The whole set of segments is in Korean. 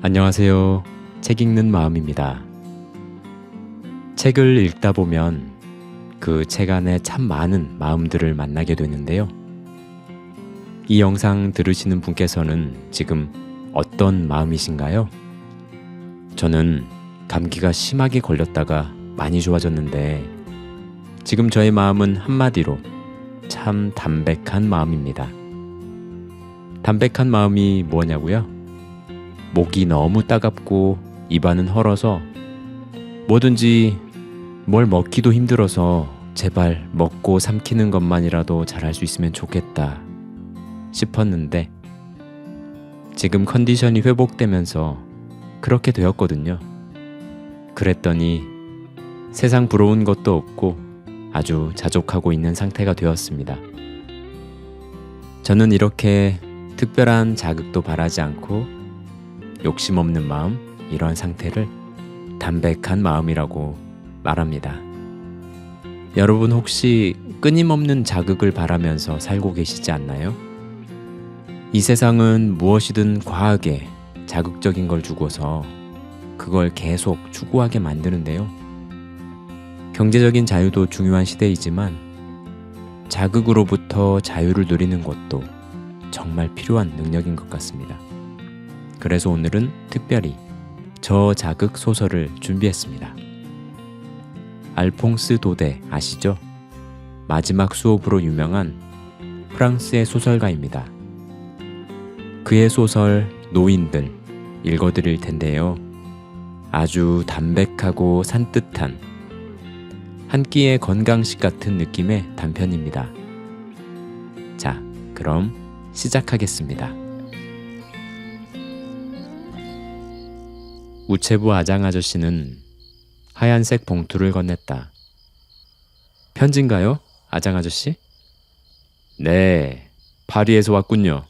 안녕하세요. 책 읽는 마음입니다. 책을 읽다 보면 그 책 안에 참 많은 마음들을 만나게 되는데요. 이 영상 들으시는 분께서는 지금 어떤 마음이신가요? 저는 감기가 심하게 걸렸다가 많이 좋아졌는데 지금 저의 마음은 한마디로 참 담백한 마음입니다. 담백한 마음이 뭐냐고요? 목이 너무 따갑고 입안은 헐어서 뭐든지 뭘 먹기도 힘들어서 제발 먹고 삼키는 것만이라도 잘할 수 있으면 좋겠다 싶었는데 지금 컨디션이 회복되면서 그렇게 되었거든요. 그랬더니 세상 부러운 것도 없고 아주 자족하고 있는 상태가 되었습니다. 저는 이렇게 특별한 자극도 바라지 않고 욕심 없는 마음, 이런 상태를 담백한 마음이라고 말합니다. 여러분 혹시 끊임없는 자극을 바라면서 살고 계시지 않나요? 이 세상은 무엇이든 과하게 자극적인 걸 주고서 그걸 계속 추구하게 만드는데요. 경제적인 자유도 중요한 시대이지만 자극으로부터 자유를 누리는 것도 정말 필요한 능력인 것 같습니다. 그래서 오늘은 특별히 저자극 소설을 준비했습니다. 알퐁스 도데 아시죠? 마지막 수업으로 유명한 프랑스의 소설가입니다. 그의 소설 노인들 읽어드릴 텐데요. 아주 담백하고 산뜻한 한 끼의 건강식 같은 느낌의 단편입니다. 자, 그럼 시작하겠습니다. 우체부 아장 아저씨는 하얀색 봉투를 건넸다. 편지인가요? 아장 아저씨? 네, 파리에서 왔군요.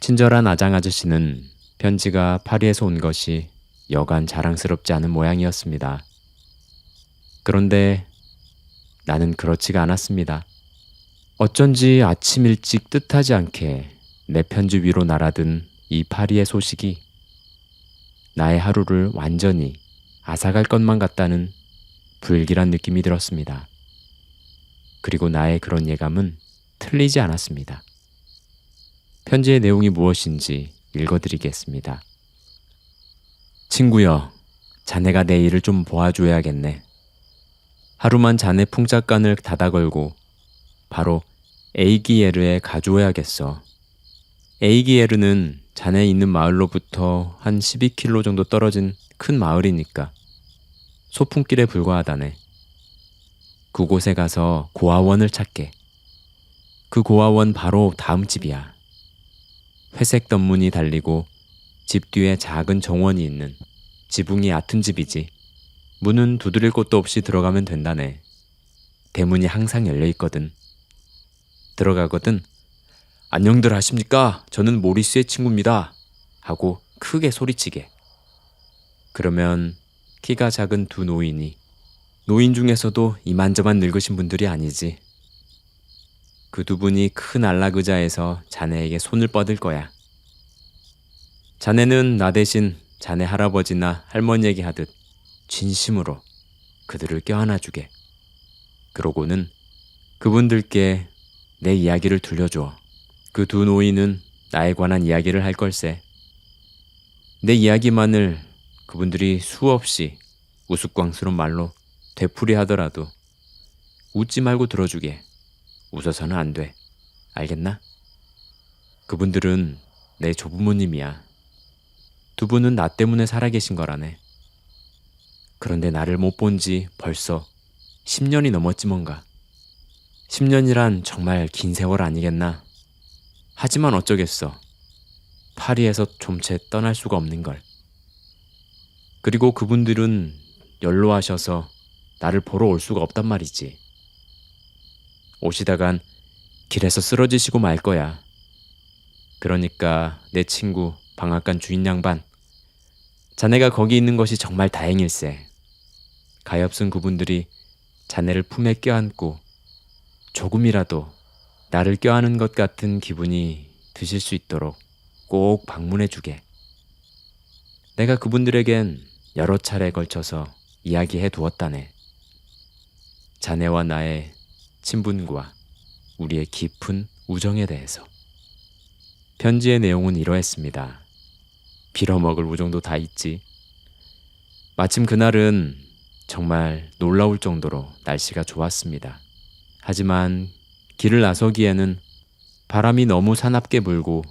친절한 아장 아저씨는 편지가 파리에서 온 것이 여간 자랑스럽지 않은 모양이었습니다. 그런데 나는 그렇지가 않았습니다. 어쩐지 아침 일찍 뜻하지 않게 내 편지 위로 날아든 이 파리의 소식이 나의 하루를 완전히 앗아갈 것만 같다는 불길한 느낌이 들었습니다. 그리고 나의 그런 예감은 틀리지 않았습니다. 편지의 내용이 무엇인지 읽어드리겠습니다. 친구여, 자네가 내 일을 좀 보아줘야겠네. 하루만 자네 풍작간을 닫아 걸고 바로 에이기에르에 가줘야겠어. 에이기에르는 자네 있는 마을로부터 한 12km 정도 떨어진 큰 마을이니까 소풍길에 불과하다네. 그곳에 가서 고아원을 찾게. 그 고아원 바로 다음 집이야. 회색 던문이 달리고 집 뒤에 작은 정원이 있는 지붕이 얕은 집이지. 문은 두드릴 곳도 없이 들어가면 된다네. 대문이 항상 열려 있거든. 들어가거든 안녕들 하십니까? 저는 모리스의 친구입니다. 하고 크게 소리치게. 그러면 키가 작은 두 노인이 노인 중에서도 이만저만 늙으신 분들이 아니지. 그 두 분이 큰 안락의자에서 자네에게 손을 뻗을 거야. 자네는 나 대신 자네 할아버지나 할머니에게 하듯 진심으로 그들을 껴안아 주게. 그러고는 그분들께 내 이야기를 들려줘. 그 두 노인은 나에 관한 이야기를 할 걸세. 내 이야기만을 그분들이 수없이 우스꽝스러운 말로 되풀이 하더라도 웃지 말고 들어주게. 웃어서는 안 돼. 알겠나? 그분들은 내 조부모님이야. 두 분은 나 때문에 살아계신 거라네. 그런데 나를 못 본 지 벌써 10년이 넘었지 뭔가. 10년이란 정말 긴 세월 아니겠나? 하지만 어쩌겠어. 파리에서 좀채 떠날 수가 없는 걸. 그리고 그분들은 연로하셔서 나를 보러 올 수가 없단 말이지. 오시다간 길에서 쓰러지시고 말 거야. 그러니까 내 친구 방앗간 주인 양반. 자네가 거기 있는 것이 정말 다행일세. 가엾은 그분들이 자네를 품에 껴안고 조금이라도 나를 껴안은 것 같은 기분이 드실 수 있도록 꼭 방문해 주게. 내가 그분들에겐 여러 차례 걸쳐서 이야기해 두었다네. 자네와 나의 친분과 우리의 깊은 우정에 대해서. 편지의 내용은 이러했습니다. 빌어먹을 우정도 다 있지. 마침 그날은 정말 놀라울 정도로 날씨가 좋았습니다. 하지만 길을 나서기에는 바람이 너무 사납게 불고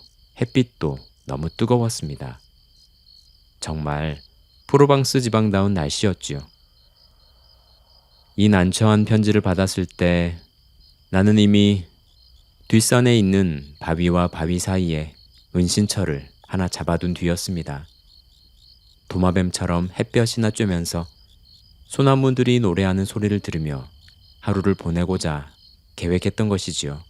햇빛도 너무 뜨거웠습니다. 정말 프로방스 지방다운 날씨였지요. 이 난처한 편지를 받았을 때 나는 이미 뒷산에 있는 바위와 바위 사이에 은신처를 하나 잡아둔 뒤였습니다. 도마뱀처럼 햇볕이나 쬐면서 소나무들이 노래하는 소리를 들으며 하루를 보내고자 계획했던 것이지요.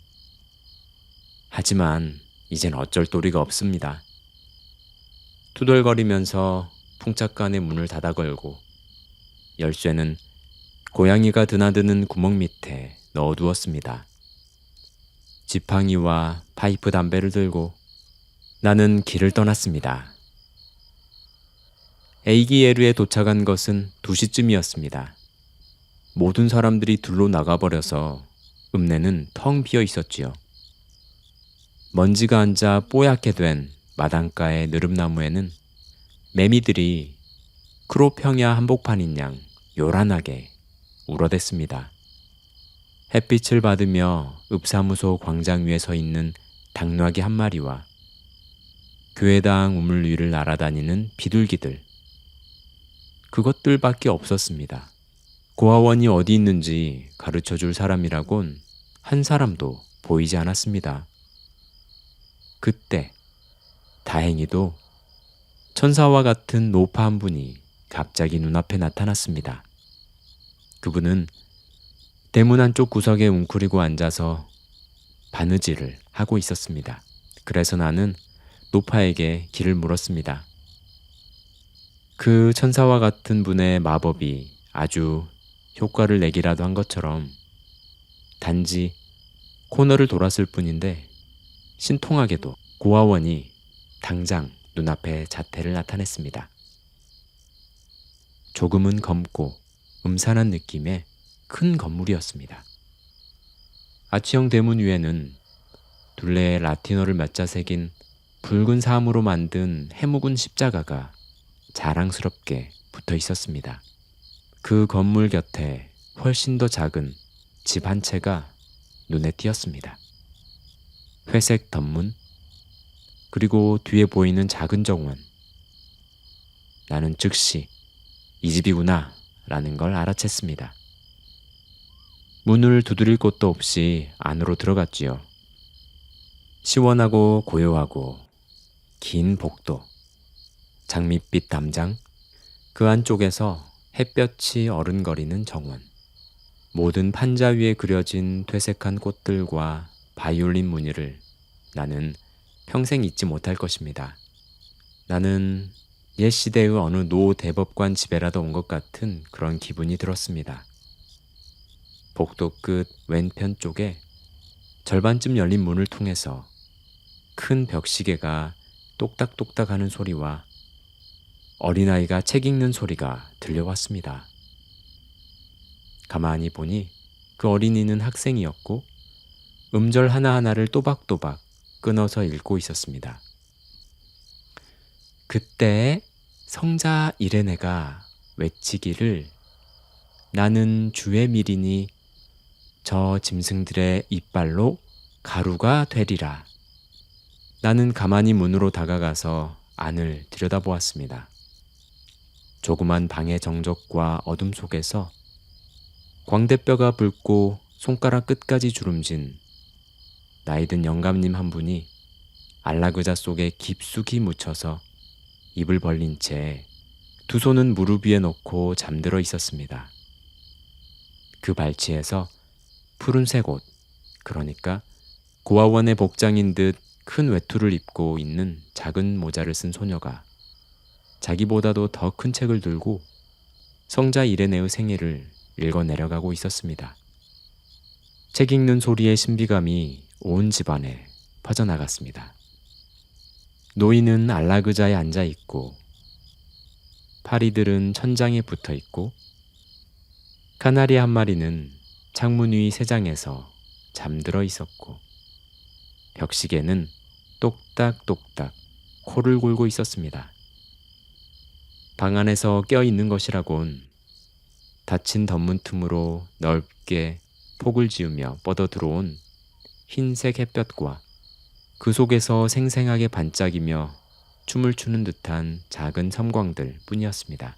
하지만 이젠 어쩔 도리가 없습니다. 투덜거리면서 풍착간의 문을 닫아 걸고 열쇠는 고양이가 드나드는 구멍 밑에 넣어두었습니다. 지팡이와 파이프 담배를 들고 나는 길을 떠났습니다. 에이기에르에 도착한 것은 2시쯤이었습니다. 모든 사람들이 둘로 나가버려서 읍내는 텅 비어 있었지요. 먼지가 앉아 뽀얗게 된 마당가의 느릅나무에는 매미들이 크로평야 한복판인 양 요란하게 울어댔습니다. 햇빛을 받으며 읍사무소 광장 위에 서 있는 당나귀 한 마리와 교회당 우물 위를 날아다니는 비둘기들. 그것들밖에 없었습니다. 고아원이 어디 있는지 가르쳐 줄 사람이라곤 한 사람도 보이지 않았습니다. 그때 다행히도 천사와 같은 노파 한 분이 갑자기 눈앞에 나타났습니다. 그분은 대문 한쪽 구석에 웅크리고 앉아서 바느질을 하고 있었습니다. 그래서 나는 노파에게 길을 물었습니다. 그 천사와 같은 분의 마법이 아주 효과를 내기라도 한 것처럼 단지 코너를 돌았을 뿐인데 신통하게도 고아원이 당장 눈앞에 자태를 나타냈습니다. 조금은 검고 음산한 느낌의 큰 건물이었습니다. 아치형 대문 위에는 둘레에 라틴어를 몇자 새긴 붉은 사암으로 만든 해묵은 십자가가 자랑스럽게 붙어 있었습니다. 그 건물 곁에 훨씬 더 작은 집 한 채가 눈에 띄었습니다. 회색 덧문, 그리고 뒤에 보이는 작은 정원. 나는 즉시 이 집이구나 라는 걸 알아챘습니다. 문을 두드릴 곳도 없이 안으로 들어갔지요. 시원하고 고요하고 긴 복도, 장밋빛 담장, 그 안쪽에서 햇볕이 어른거리는 정원, 모든 판자 위에 그려진 퇴색한 꽃들과 바이올린 무늬를 나는 평생 잊지 못할 것입니다. 나는 옛 시대의 어느 노 대법관 집에라도 온 것 같은 그런 기분이 들었습니다. 복도 끝 왼편 쪽에 절반쯤 열린 문을 통해서 큰 벽시계가 똑딱똑딱 하는 소리와 어린아이가 책 읽는 소리가 들려왔습니다. 가만히 보니 그 어린이는 학생이었고 음절 하나하나를 또박또박 끊어서 읽고 있었습니다. 그때 성자 이레네가 외치기를 나는 주의 미리니 저 짐승들의 이빨로 가루가 되리라. 나는 가만히 문으로 다가가서 안을 들여다보았습니다. 조그만 방의 정적과 어둠 속에서 광대뼈가 붉고 손가락 끝까지 주름진 나이든 영감님 한 분이 안락의자 속에 깊숙이 묻혀서 입을 벌린 채 두 손은 무릎 위에 놓고 잠들어 있었습니다. 그 발치에서 푸른색 옷, 그러니까 고아원의 복장인 듯 큰 외투를 입고 있는 작은 모자를 쓴 소녀가 자기보다도 더 큰 책을 들고 성자 이레네의 생애를 읽어 내려가고 있었습니다. 책 읽는 소리의 신비감이 온 집안에 퍼져나갔습니다. 노인은 안락의자에 앉아 있고 파리들은 천장에 붙어 있고 카나리 한 마리는 창문 위 세장에서 잠들어 있었고 벽시계는 똑딱똑딱 코를 골고 있었습니다. 방 안에서 껴 있는 것이라곤 닫힌 덧문 틈으로 넓게 폭을 지으며 뻗어 들어온 흰색 햇볕과 그 속에서 생생하게 반짝이며 춤을 추는 듯한 작은 섬광들 뿐이었습니다.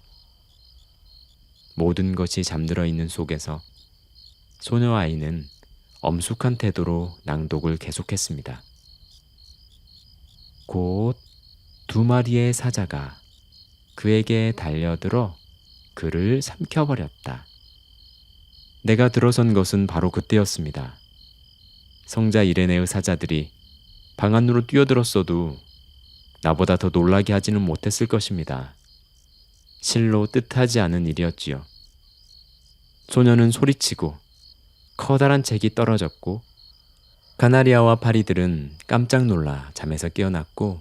모든 것이 잠들어 있는 속에서 소녀 아이는 엄숙한 태도로 낭독을 계속했습니다. 곧 두 마리의 사자가 그에게 달려들어 그를 삼켜버렸다. 내가 들어선 것은 바로 그때였습니다. 성자 이레네의 사자들이 방 안으로 뛰어들었어도 나보다 더 놀라게 하지는 못했을 것입니다. 실로 뜻하지 않은 일이었지요. 소녀는 소리치고 커다란 책이 떨어졌고 카나리아와 파리들은 깜짝 놀라 잠에서 깨어났고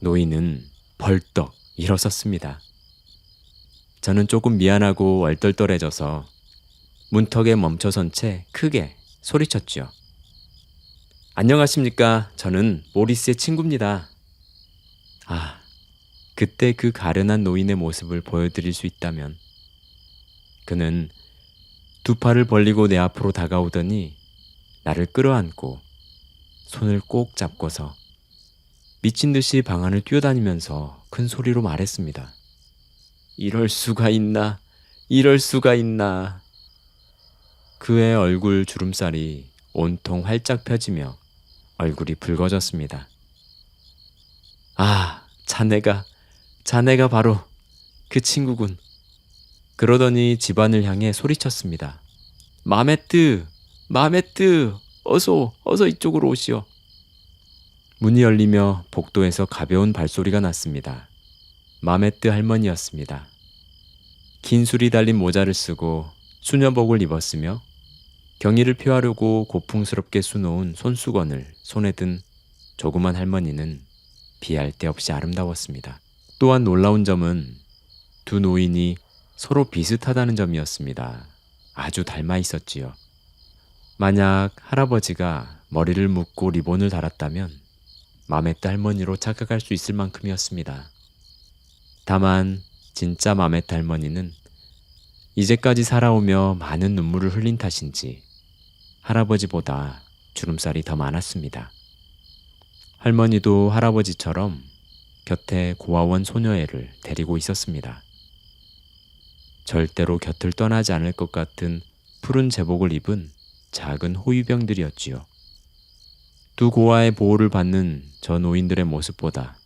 노인은 벌떡 일어섰습니다. 저는 조금 미안하고 얼떨떨해져서 문턱에 멈춰선 채 크게 소리쳤지요. 안녕하십니까. 저는 모리스의 친구입니다. 아, 그때 그 가련한 노인의 모습을 보여드릴 수 있다면 그는 두 팔을 벌리고 내 앞으로 다가오더니 나를 끌어안고 손을 꼭 잡고서 미친 듯이 방 안을 뛰어다니면서 큰 소리로 말했습니다. 이럴 수가 있나? 이럴 수가 있나? 그의 얼굴 주름살이 온통 활짝 펴지며 얼굴이 붉어졌습니다. 아, 자네가, 자네가 바로 그 친구군. 그러더니 집안을 향해 소리쳤습니다. 마메뜨, 마메뜨, 어서, 어서 이쪽으로 오시오. 문이 열리며 복도에서 가벼운 발소리가 났습니다. 마메뜨 할머니였습니다. 긴 술이 달린 모자를 쓰고 수녀복을 입었으며 경의를 표하려고 고풍스럽게 수놓은 손수건을 손에 든 조그만 할머니는 비할 데 없이 아름다웠습니다. 또한 놀라운 점은 두 노인이 서로 비슷하다는 점이었습니다. 아주 닮아 있었지요. 만약 할아버지가 머리를 묶고 리본을 달았다면 마메뜨 할머니로 착각할 수 있을 만큼이었습니다. 다만 진짜 마메뜨 할머니는 이제까지 살아오며 많은 눈물을 흘린 탓인지 할아버지보다 주름살이 더 많았습니다. 할머니도 할아버지처럼 곁에 고아원 소녀애를 데리고 있었습니다. 절대로 곁을 떠나지 않을 것 같은 푸른 제복을 입은 작은 호위병들이었지요. 두 고아의 보호를 받는 저 노인들의 모습보다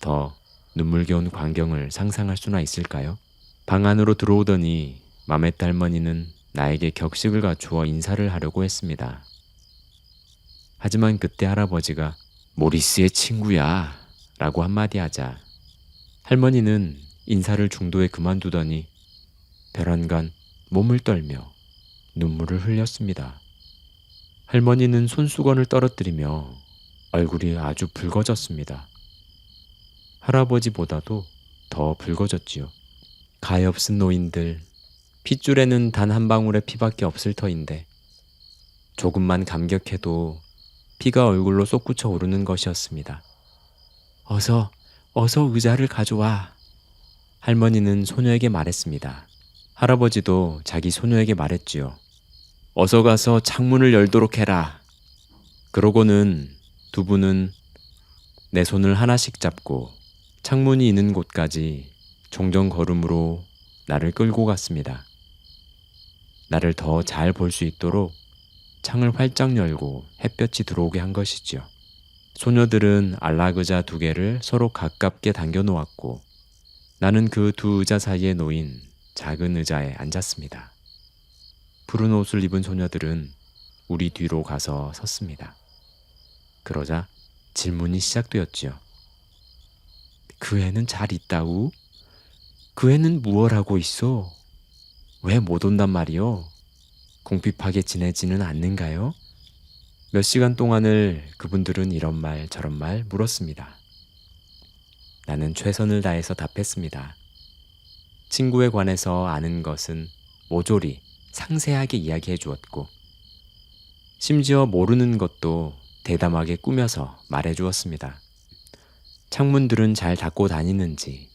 더 눈물겨운 광경을 상상할 수나 있을까요? 방 안으로 들어오더니 마메트 할머니는 나에게 격식을 갖추어 인사를 하려고 했습니다. 하지만 그때 할아버지가 모리스의 친구야 라고 한마디 하자 할머니는 인사를 중도에 그만두더니 벼란간 몸을 떨며 눈물을 흘렸습니다. 할머니는 손수건을 떨어뜨리며 얼굴이 아주 붉어졌습니다. 할아버지보다도 더 붉어졌지요. 가엾은 노인들, 핏줄에는 단 한 방울의 피밖에 없을 터인데 조금만 감격해도 피가 얼굴로 솟구쳐 오르는 것이었습니다. 어서, 어서 의자를 가져와. 할머니는 소녀에게 말했습니다. 할아버지도 자기 소녀에게 말했지요. 어서 가서 창문을 열도록 해라. 그러고는 두 분은 내 손을 하나씩 잡고 창문이 있는 곳까지 종종 걸음으로 나를 끌고 갔습니다. 나를 더 잘 볼 수 있도록 창을 활짝 열고 햇볕이 들어오게 한 것이지요. 소녀들은 안락의자 두 개를 서로 가깝게 당겨 놓았고 나는 그 두 의자 사이에 놓인 작은 의자에 앉았습니다. 푸른 옷을 입은 소녀들은 우리 뒤로 가서 섰습니다. 그러자 질문이 시작되었지요. 그 애는 잘 있다우? 그 애는 무얼 하고 있어? 왜 못 온단 말이오? 궁핍하게 지내지는 않는가요? 몇 시간 동안을 그분들은 이런 말 저런 말 물었습니다. 나는 최선을 다해서 답했습니다. 친구에 관해서 아는 것은 모조리 상세하게 이야기해 주었고, 심지어 모르는 것도 대담하게 꾸며서 말해 주었습니다. 창문들은 잘 닫고 다니는지,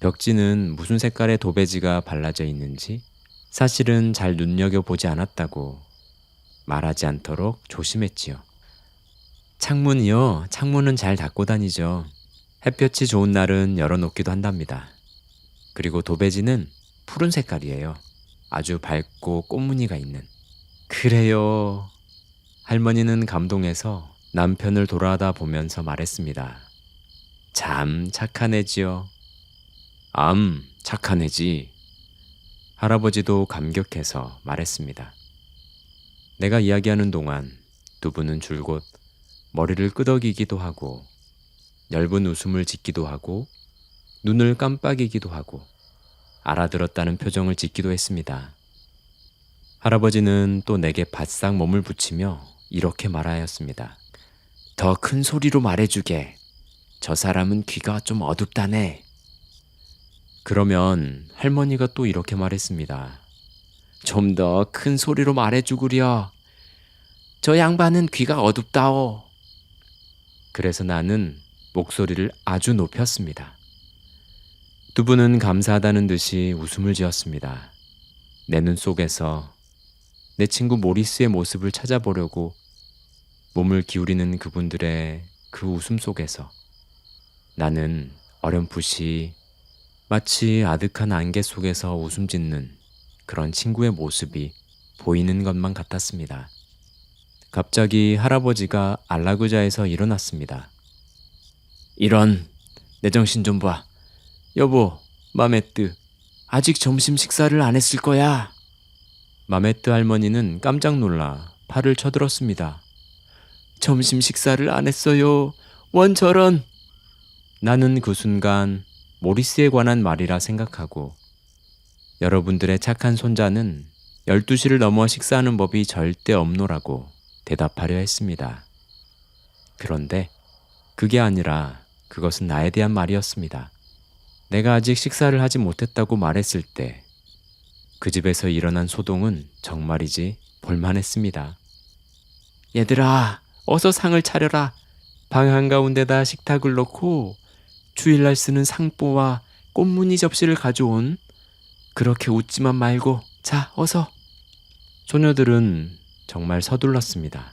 벽지는 무슨 색깔의 도배지가 발라져 있는지 사실은 잘 눈여겨보지 않았다고 말하지 않도록 조심했지요. 창문이요. 창문은 잘 닫고 다니죠. 햇볕이 좋은 날은 열어놓기도 한답니다. 그리고 도배지는 푸른 색깔이에요. 아주 밝고 꽃무늬가 있는. 그래요. 할머니는 감동해서 남편을 돌아다 보면서 말했습니다. 참 착한 애지요. 암, 착한 애지. 할아버지도 감격해서 말했습니다. 내가 이야기하는 동안 두 분은 줄곧 머리를 끄덕이기도 하고 엷은 웃음을 짓기도 하고 눈을 깜빡이기도 하고 알아들었다는 표정을 짓기도 했습니다. 할아버지는 또 내게 바싹 몸을 붙이며 이렇게 말하였습니다. 더 큰 소리로 말해주게. 저 사람은 귀가 좀 어둡다네. 그러면 할머니가 또 이렇게 말했습니다. 좀 더 큰 소리로 말해주구려. 저 양반은 귀가 어둡다오. 그래서 나는 목소리를 아주 높였습니다. 두 분은 감사하다는 듯이 웃음을 지었습니다. 내 눈 속에서 내 친구 모리스의 모습을 찾아보려고 몸을 기울이는 그분들의 그 웃음 속에서 나는 어렴풋이 마치 아득한 안개 속에서 웃음 짓는 그런 친구의 모습이 보이는 것만 같았습니다. 갑자기 할아버지가 안라구자에서 일어났습니다. 이런 내 정신 좀 봐. 여보, 마메뜨. 아직 점심 식사를 안 했을 거야. 마메뜨 할머니는 깜짝 놀라 팔을 쳐들었습니다. 점심 식사를 안 했어요. 원 저런. 나는 그 순간 모리스에 관한 말이라 생각하고 여러분들의 착한 손자는 12시를 넘어 식사하는 법이 절대 없노라고 대답하려 했습니다. 그런데 그게 아니라 그것은 나에 대한 말이었습니다. 내가 아직 식사를 하지 못했다고 말했을 때 그 집에서 일어난 소동은 정말이지 볼만했습니다. 얘들아, 어서 상을 차려라. 방 한가운데다 식탁을 놓고 주일날 쓰는 상보와 꽃무늬 접시를 가져온. 그렇게 웃지만 말고, 자, 어서. 소녀들은 정말 서둘렀습니다.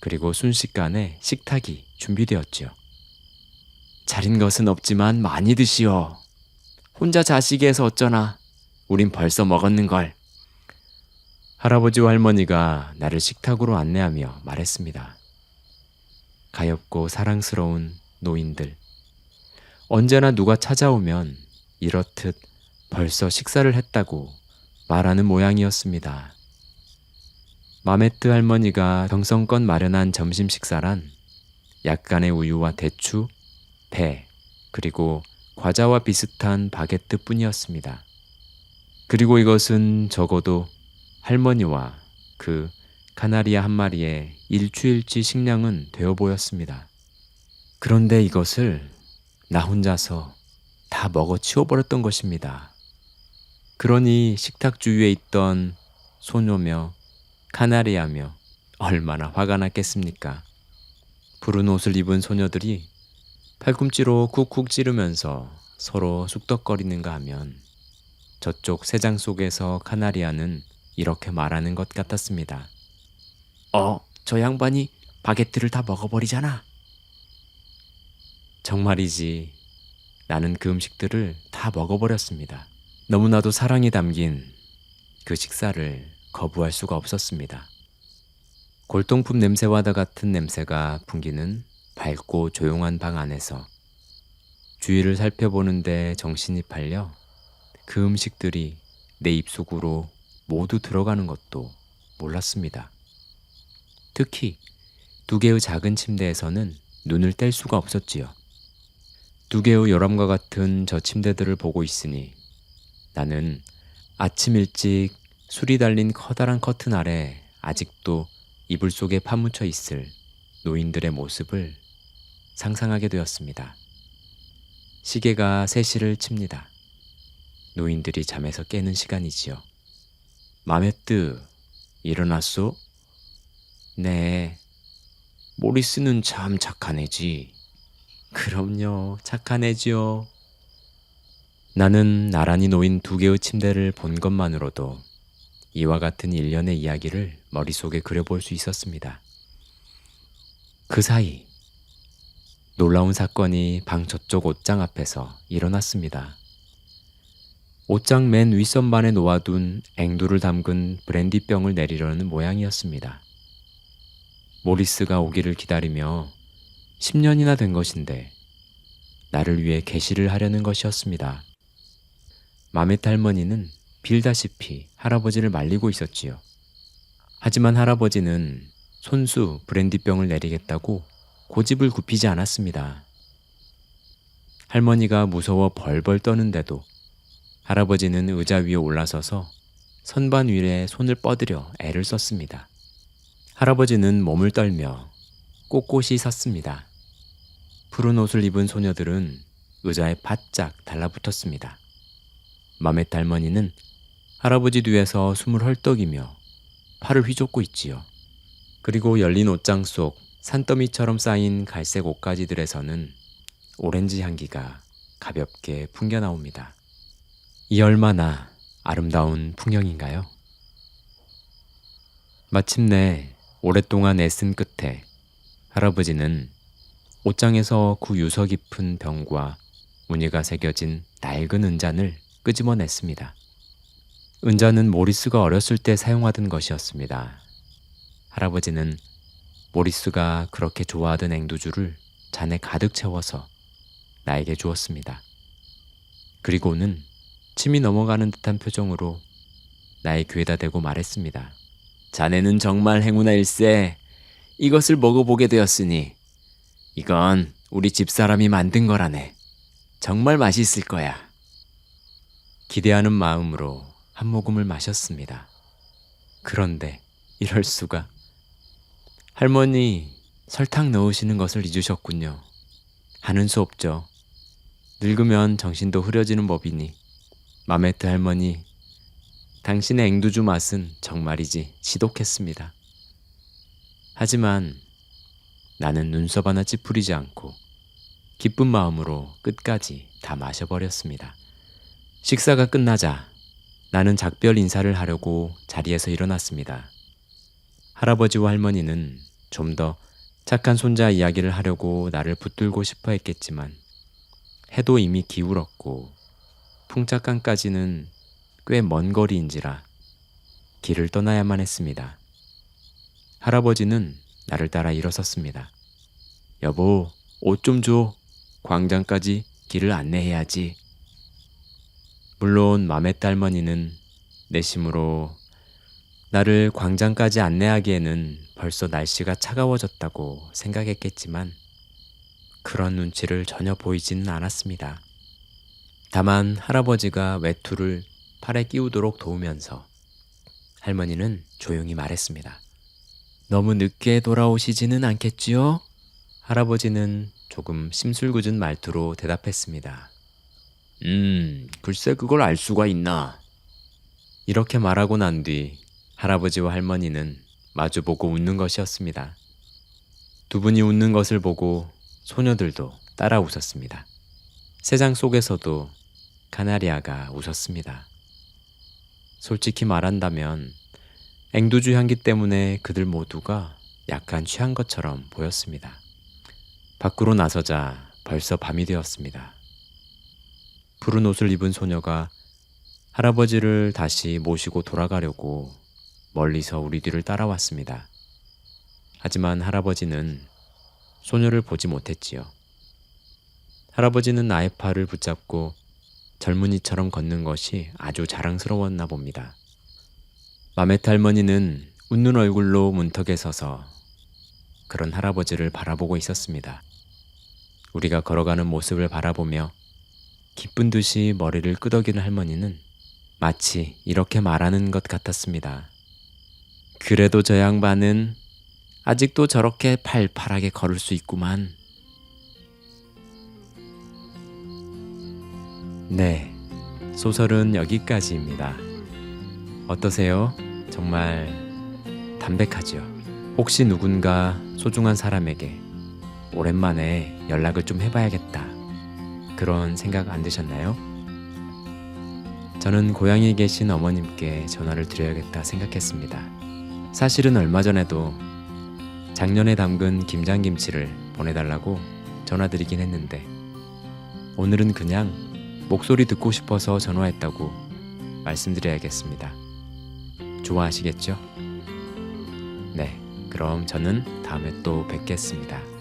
그리고 순식간에 식탁이 준비되었지요. 차린 것은 없지만 많이 드시오. 혼자 자식에서 어쩌나. 우린 벌써 먹었는 걸. 할아버지와 할머니가 나를 식탁으로 안내하며 말했습니다. 가엾고 사랑스러운 노인들. 언제나 누가 찾아오면 이렇듯 벌써 식사를 했다고 말하는 모양이었습니다. 마메트 할머니가 정성껏 마련한 점심 식사란 약간의 우유와 대추, 배, 그리고 과자와 비슷한 바게트 뿐이었습니다. 그리고 이것은 적어도 할머니와 그 카나리아 한 마리의 일주일치 식량은 되어 보였습니다. 그런데 이것을 나 혼자서 다 먹어 치워버렸던 것입니다. 그러니 식탁 주위에 있던 소녀며 카나리아며 얼마나 화가 났겠습니까? 푸른 옷을 입은 소녀들이 팔꿈치로 쿡쿡 찌르면서 서로 쑥덕거리는가 하면 저쪽 새장 속에서 카나리아는 이렇게 말하는 것 같았습니다. 어, 저 양반이 바게트를 다 먹어버리잖아. 정말이지. 나는 그 음식들을 다 먹어버렸습니다. 너무나도 사랑이 담긴 그 식사를 거부할 수가 없었습니다. 골동품 냄새와다 같은 냄새가 풍기는 밝고 조용한 방 안에서 주위를 살펴보는데 정신이 팔려 그 음식들이 내 입속으로 모두 들어가는 것도 몰랐습니다. 특히 두 개의 작은 침대에서는 눈을 뗄 수가 없었지요. 두 개의 요람과 같은 저 침대들을 보고 있으니 나는 아침 일찍 술이 달린 커다란 커튼 아래 아직도 이불 속에 파묻혀 있을 노인들의 모습을 상상하게 되었습니다. 시계가 3시를 칩니다. 노인들이 잠에서 깨는 시간이지요. 마메뜨, 일어났소? 네. 모리스는 참 착한 애지. 그럼요, 착한 애지요. 나는 나란히 놓인 두 개의 침대를 본 것만으로도 이와 같은 일련의 이야기를 머릿속에 그려볼 수 있었습니다. 그 사이 놀라운 사건이 방 저쪽 옷장 앞에서 일어났습니다. 옷장 맨 윗선반에 놓아둔 앵두를 담근 브랜디병을 내리려는 모양이었습니다. 모리스가 오기를 기다리며 10년이나 된 것인데 나를 위해 계시를 하려는 것이었습니다. 마메트 할머니는 빌다시피 할아버지를 말리고 있었지요. 하지만 할아버지는 손수 브랜디병을 내리겠다고 고집을 굽히지 않았습니다. 할머니가 무서워 벌벌 떠는데도 할아버지는 의자 위에 올라서서 선반 위에 손을 뻗으려 애를 썼습니다. 할아버지는 몸을 떨며 꼿꼿이 섰습니다. 푸른 옷을 입은 소녀들은 의자에 바짝 달라붙었습니다. 마메트 할머니는 할아버지 뒤에서 숨을 헐떡이며 팔을 휘젓고 있지요. 그리고 열린 옷장 속 산더미처럼 쌓인 갈색 옷가지들에서는 오렌지 향기가 가볍게 풍겨 나옵니다. 이 얼마나 아름다운 풍경인가요? 마침내 오랫동안 애쓴 끝에 할아버지는 옷장에서 그 유서 깊은 병과 무늬가 새겨진 낡은 은잔을 끄집어냈습니다. 은잔은 모리스가 어렸을 때 사용하던 것이었습니다. 할아버지는 모리스가 그렇게 좋아하던 앵두주를 잔에 가득 채워서 나에게 주었습니다. 그리고는 침이 넘어가는 듯한 표정으로 나의 귀에다 대고 말했습니다. 자네는 정말 행운아 일세. 이것을 먹어보게 되었으니 이건 우리 집사람이 만든 거라네. 정말 맛있을 거야. 기대하는 마음으로 한 모금을 마셨습니다. 그런데 이럴 수가. 할머니 설탕 넣으시는 것을 잊으셨군요. 하는 수 없죠. 늙으면 정신도 흐려지는 법이니 마메트 할머니 당신의 앵두주 맛은 정말이지 지독했습니다. 하지만 나는 눈썹 하나 찌푸리지 않고 기쁜 마음으로 끝까지 다 마셔버렸습니다. 식사가 끝나자 나는 작별 인사를 하려고 자리에서 일어났습니다. 할아버지와 할머니는 좀 더 착한 손자 이야기를 하려고 나를 붙들고 싶어 했겠지만 해도 이미 기울었고 풍작강까지는 꽤 먼 거리인지라 길을 떠나야만 했습니다. 할아버지는 나를 따라 일어섰습니다. 여보, 옷 좀 줘. 광장까지 길을 안내해야지. 물론 맘의 딸머니는 내심으로 나를 광장까지 안내하기에는 벌써 날씨가 차가워졌다고 생각했겠지만 그런 눈치를 전혀 보이지는 않았습니다. 다만 할아버지가 외투를 팔에 끼우도록 도우면서 할머니는 조용히 말했습니다. 너무 늦게 돌아오시지는 않겠지요? 할아버지는 조금 심술궂은 말투로 대답했습니다. 음, 글쎄 그걸 알 수가 있나? 이렇게 말하고 난 뒤 할아버지와 할머니는 마주보고 웃는 것이었습니다. 두 분이 웃는 것을 보고 소녀들도 따라 웃었습니다. 세장 속에서도 카나리아가 웃었습니다. 솔직히 말한다면 앵두주 향기 때문에 그들 모두가 약간 취한 것처럼 보였습니다. 밖으로 나서자 벌써 밤이 되었습니다. 푸른 옷을 입은 소녀가 할아버지를 다시 모시고 돌아가려고 멀리서 우리 뒤를 따라왔습니다. 하지만 할아버지는 소녀를 보지 못했지요. 할아버지는 나의 팔을 붙잡고 젊은이처럼 걷는 것이 아주 자랑스러웠나 봅니다. 마메트 할머니는 웃는 얼굴로 문턱에 서서 그런 할아버지를 바라보고 있었습니다. 우리가 걸어가는 모습을 바라보며 기쁜 듯이 머리를 끄덕이는 할머니는 마치 이렇게 말하는 것 같았습니다. 그래도 저 양반은 아직도 저렇게 팔팔하게 걸을 수 있구만. 네, 소설은 여기까지입니다. 어떠세요? 정말 담백하죠. 혹시 누군가 소중한 사람에게 오랜만에 연락을 좀 해봐야겠다. 그런 생각 안 드셨나요? 저는 고향에 계신 어머님께 전화를 드려야겠다 생각했습니다. 사실은 얼마 전에도 작년에 담근 김장김치를 보내달라고 전화드리긴 했는데 오늘은 그냥 목소리 듣고 싶어서 전화했다고 말씀드려야겠습니다. 좋아하시겠죠? 네, 그럼 저는 다음에 또 뵙겠습니다.